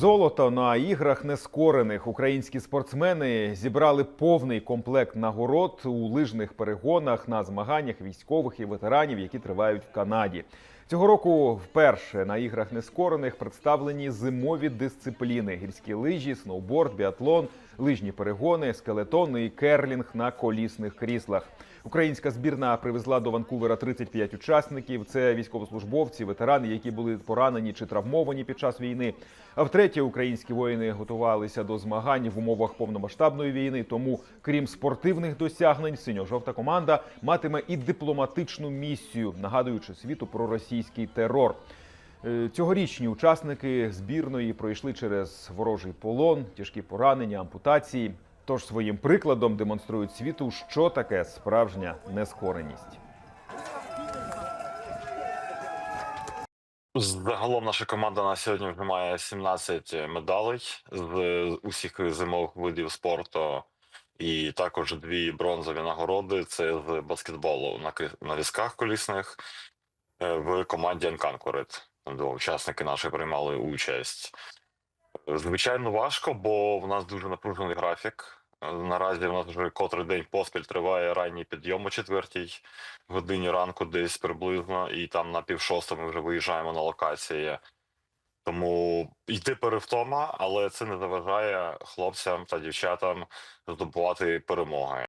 Золото на іграх нескорених українські спортсмени зібрали повний комплект нагород у лижних перегонах на змаганнях військових і ветеранів, які тривають в Канаді. Цього року вперше на іграх нескорених представлені зимові дисципліни: гірські лижі, сноуборд, біатлон, лижні перегони, скелетон і керлінг на колісних кріслах. Українська збірна привезла до Ванкувера 35 учасників. Це військовослужбовці, ветерани, які були поранені чи травмовані під час війни. А втретє, українські воїни готувалися до змагань в умовах повномасштабної війни. Тому, крім спортивних досягнень, синьо-жовта команда матиме і дипломатичну місію, нагадуючи світу про російський терор. Е, Цьогорічні учасники збірної пройшли через ворожий полон, тяжкі поранення, ампутації. Тож своїм прикладом демонструють світу, що таке справжня нескореність. Загалом наша команда на сьогодні вже має 17 медалей з усіх зимових видів спорту, і також дві бронзові нагороди. Це з баскетболу на на візках колісних е, в команді Анканкурит. Два учасники наші приймали участь. Звичайно, важко, бо в нас дуже напружений графік. Наразі в нас вже котрий день поспіль триває ранній підйом о четвертій годині ранку, десь приблизно, і там на пів ми вже виїжджаємо на локації. Тому йти перевтома, але це не заважає хлопцям та дівчатам здобувати перемоги.